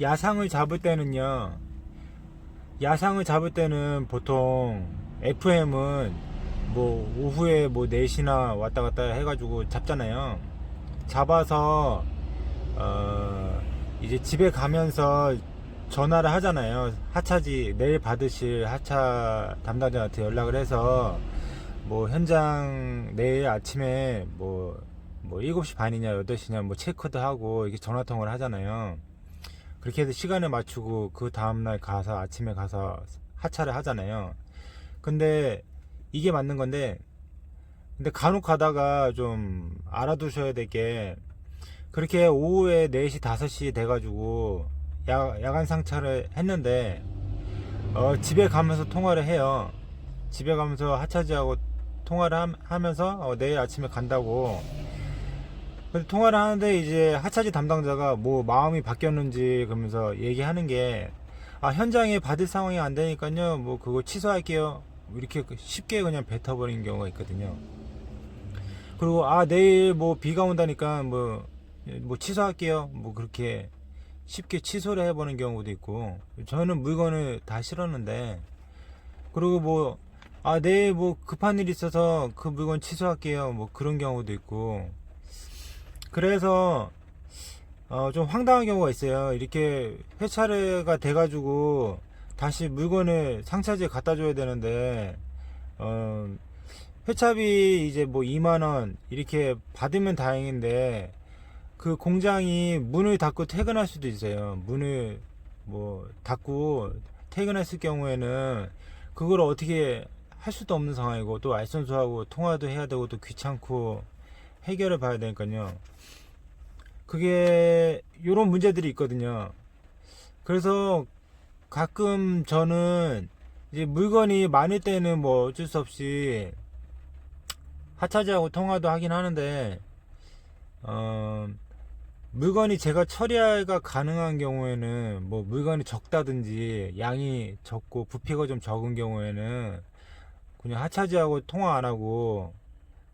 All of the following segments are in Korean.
야상을 잡을 때는요. 야상을 잡을 때는 보통 FM은 뭐 오후에 뭐 4시나 왔다 갔다 해가지고 잡잖아요. 잡아서 어 이제 집에 가면서 전화를 하잖아요. 하차지 내일 받으실 하차 담당자한테 연락을 해서 뭐 현장 내일 아침에 뭐, 뭐 7시 반이냐 8시냐 뭐 체크도 하고 이렇게 전화 통화를 하잖아요. 그렇게 해서 시간을 맞추고 그 다음날 가서 아침에 가서 하차를 하잖아요. 근데 이게 맞는 건데 근데 간혹 가다가 좀 알아두셔야 될 게 그렇게 오후에 4시 5시 돼가지고 야, 야간 상차를 했는데 어, 집에 가면서 통화를 해요. 집에 가면서 하차지하고 통화를 함- 하면서 어, 내일 아침에 간다고 근데 통화를 하는데 이제 하차지 담당자가 뭐 마음이 바뀌었는지 그러면서 얘기하는 게 아, 현장에 받을 상황이 안 되니까요. 뭐 그거 취소할게요. 이렇게 쉽게 그냥 뱉어버리는 경우가 있거든요. 그리고 아 내일 뭐 비가 온다니까 뭐, 뭐 취소할게요. 뭐 그렇게 쉽게 취소를 해보는 경우도 있고 저는 물건을 다 실었는데 그리고 뭐 아 내일 뭐 급한 일 있어서 그 물건 취소할게요. 뭐 그런 경우도 있고 그래서 어, 좀 황당한 경우가 있어요. 이렇게 회차가 돼가지고 다시 물건을 상차지에 갖다 줘야 되는데 어, 회차비 이제 뭐 2만 원 이렇게 받으면 다행인데 그 공장이 문을 닫고 퇴근할 수도 있어요. 문을 뭐 닫고 퇴근했을 경우에는 그걸 어떻게 할 수도 없는 상황이고 또 알선수하고 통화도 해야 되고 또 귀찮고 해결을 봐야 되니까요. 그게 요런 문제들이 있거든요. 그래서 가끔 저는 이제 물건이 많을 때는 뭐 어쩔 수 없이 하차지하고 통화도 하긴 하는데 어 물건이 제가 처리가 가능한 경우에는 뭐 물건이 적다든지 양이 적고 부피가 좀 적은 경우에는 그냥 하차지하고 통화 안 하고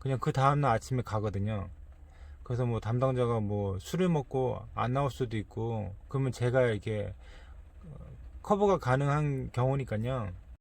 그냥 그 다음날 아침에 가거든요. 그래서 뭐 담당자가 뭐 술을 먹고 안 나올 수도 있고 그러면 제가 이렇게 어, 커버가 가능한 경우니까요.